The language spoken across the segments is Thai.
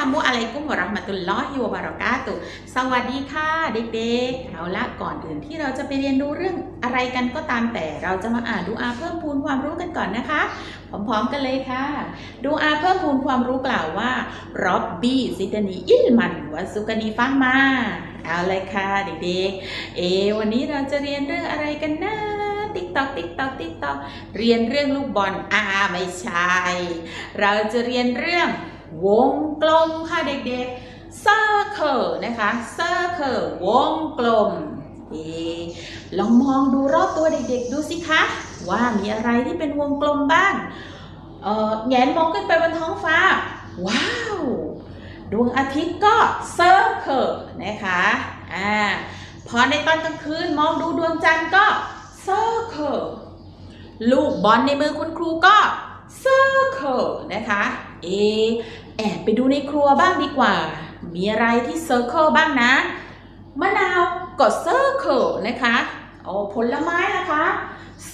ามุอะลัยกุมวะเราะห์มะตุลลอฮิวะบะเราะกาตุสวัสดีค่ะเด็กๆ เอาละก่อนอื่นที่เราจะไปเรียนรู้เรื่องอะไรกันก็ตามแต่เราจะมาอ่านดูอาเพิ่มพูนความรู้กันก่อนนะคะ พร้อมๆกันเลยค่ะ ดูอาเพิ่มพูนความรู้กล่าวว่ารอบบี้ซิดนีอิลมันวะซุกานีฟังมา เอาเลยค่ะเด็กๆ เอวันนี้เราจะเรียนเรื่องอะไรกันนะติ๊กตอกติ๊กตอกติ๊กตอกเรียนเรื่องลูกบอลอาไม่ใช่ เราจะเรียนเรื่อง วงกลมค่ะเด็กๆ circle นะคะ circle วงกลมเอะลองมองดูรอบตัวเด็กๆ ดูสิคะ ว่ามีอะไรที่เป็นวงกลมบ้างเอ่อแงนมองขึ้นไปบนท้องฟ้า ว้าว ดวงอาทิตย์ก็ circle นะคะอ่าพอในตอนกลางคืนมองดูดวงจันทร์ก็ circle ลูกบอลในมือคุณครูก็ circle นะคะ เอะ แอบไปดูในครัวบ้างดีกว่า มีอะไรที่ circle บ้างนะ มะนาวก็ circle นะคะโอ้ผลไม้นะคะ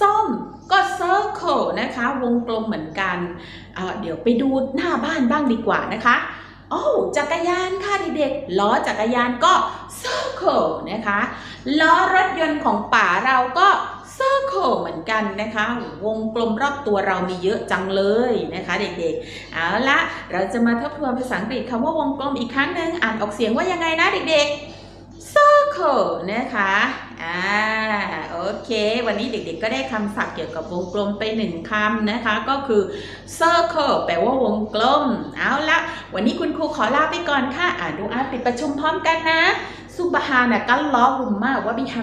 ส้มก็ circle นะคะ วงกลมเหมือนกันเเดี๋ยวไปดูหน้าบ้านบ้างดีกว่านะคะโอ้จักรยานค่ะเด็กๆล้อจักรยานก็ circle นะคะ ล้อรถยนต์ของป่าเราก็ circle เหมือน กันนะคะ วงกลมรอบตัวเรามีเยอะจังเลยนะคะเด็กๆ เอาละเราจะมาทบทวนภาษาอังกฤษคำว่าวงกลมอีกครั้งหนึ่งอ่านออกเสียงว่ายังไงนะเด็กๆ circle นะคะ อ่า โอเค วันนี้เด็กๆ ก็ได้คำศัพท์เกี่ยวกับวงกลมไปหนึ่งคำนะคะ ก็คือ circle แปลว่าวงกลม เอาละวันนี้คุณครูขอลาไปก่อนค่ะ อ่านดูอ่าปิดประชุมพร้อมกันนะ ซุบฮานะกัลลอฮุมมาวะบิฮั